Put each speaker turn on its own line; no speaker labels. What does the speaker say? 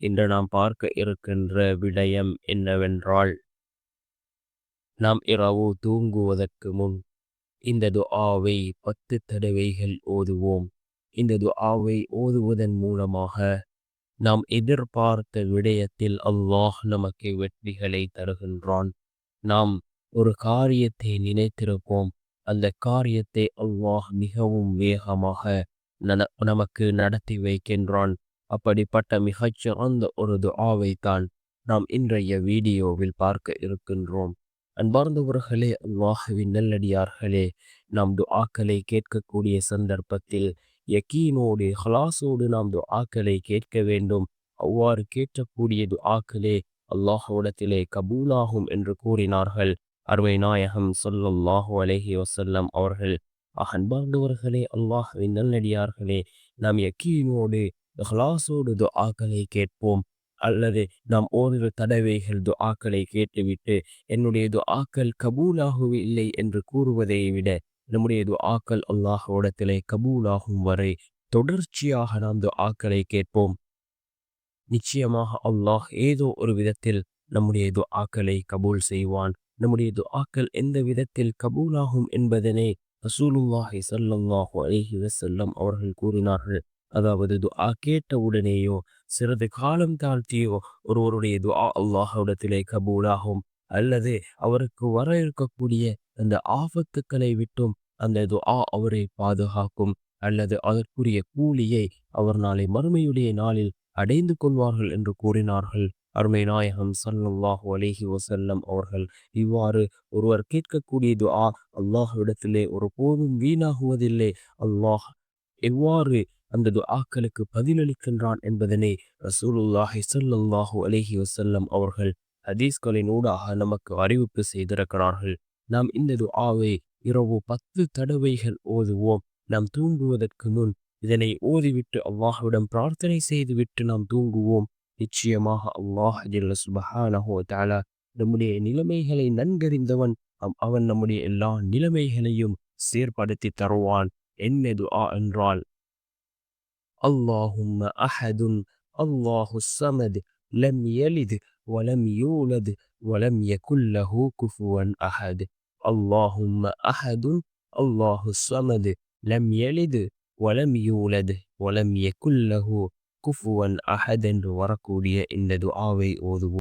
இன்று நாம் பார்க்க இருக்கின்ற விடயம் என்னவென்றால் நாம் இரவு தூங்குவதற்கு முன் இந்த துஆவை பத்து தடவைகள் ஓதுவோம். இந்த துஆவை ஓதுவதன் மூலமாக நாம் எதிர்பார்த்த விடயத்தில் அல்லாஹ் நமக்கு வெற்றிகளை தருகின்றான். நாம் ஒரு காரியத்தை நினைத்திருப்போம். அந்த காரியத்தை அல்லாஹ் மிகவும் வேகமாக நமக்கு நடத்தி வைக்கின்றான். அப்படிப்பட்ட மிகச்சிறந்த ஒரு துஆவை தான் நாம் இன்றைய வீடியோவில் பார்க்க இருக்கின்றோம். அன்பார்ந்தவர்களே அல்லாஹுவின் நல்லடியார்களே நாம் துஆக்களை கேட்கக்கூடிய சந்தர்ப்பத்தில் யக்கீனோடு ஹலாசோடு நாம் துஆக்களை கேட்க வேண்டும். அவ்வாறு கேட்கக்கூடிய துஆக்களே அல்லாஹுடத்திலே கபூலாகும் என்று கூறினார்கள். அருமை நாயகம் சொல்லல்லாஹு அலஹி வசல்லம் அவர்கள் அன்பார்ந்தவர்களே அல்லாஹுவின் நல்லடியார்களே நாம் யக்கீனோடு இஹ்லாஸோடு துஆக்களை கேட்போம். அல்லது நாம் ஓரிரு தடவைகள் துஆக்களை கேட்டுவிட்டு என்னுடைய துஆக்கள் கபூலாகவில்லை என்று கூறுவதை விட நம்முடைய துஆக்கள் அல்லாஹோடத்திலே கபூலாகும் வரை தொடர்ச்சியாக நாம் துஆக்களை கேட்போம். நிச்சயமாக அல்லாஹ் ஏதோ ஒரு விதத்தில் நம்முடைய துஆக்களை கபூல் செய்வான். நம்முடைய துஆக்கள் எந்த விதத்தில் கபூலாகும் என்பதனை ரசூலுல்லாஹி சல்லாஹூ அலிஹி வசல்லம் அவர்கள் கூறினார்கள். அதாவது துஆ கேட்ட உடனேயோ சிறிது காலம் தாழ்த்தியோ ஒருவருடைய துஆ அல்லாஹிடத்திலே கபூலாகும். அல்லது அவருக்கு வர இருக்கக்கூடிய அந்த ஆபத்துக்களை விட்டும் அந்த துஆ அவரை பாதுகாக்கும். அல்லது அதற்குரிய கூலியை அவர் நாளை மறுமையுடைய நாளில் அடைந்து கொள்வார்கள் என்று கூறினார்கள். அருமை நாயகம் சல்லாஹு அலேஹி வசல்லம் அவர்கள் இவ்வாறு ஒருவர் கேட்கக்கூடிய துஆ அல்லாஹ்விடத்திலே ஒரு போதும் வீணாகுவதில்லை. அல்லாஹ் எவ்வாறு அந்த துஆக்களுக்கு பதிலளிக்கின்றான் என்பதனை ரசூலுல்லாஹி சல்லாஹு அலஹி வசல்லம் அவர்கள் ஹதீஸ்களின் ஊடாக நமக்கு அறிவிப்பு செய்திருக்கிறார்கள். நாம் இந்த துஆவை இரவு பத்து தடவைகள் ஓதுவோம். நாம் தூங்குவதற்கு முன் இதனை ஓதிவிட்டு அல்லாஹுவிடம் பிரார்த்தனை செய்துவிட்டு நாம் தூங்குவோம். நிச்சயமாக அல்லாஹ் சுபஹானஹோ தாலா நம்முடைய நிலைமைகளை நன்கறிந்தவன் அவன் நம்முடைய எல்லா நிலைமைகளையும் சீர்படுத்தி தருவான். என்ன துஆ என்றால் اللهم أحد الله الصمد لم يلد ولم يولد ولم يكن له كفوا أحد. اللهم أحد الله الصمد لم يلد ولم يولد ولم يكن له كفوا أحد. ورقولي إن دعاوي أوذبو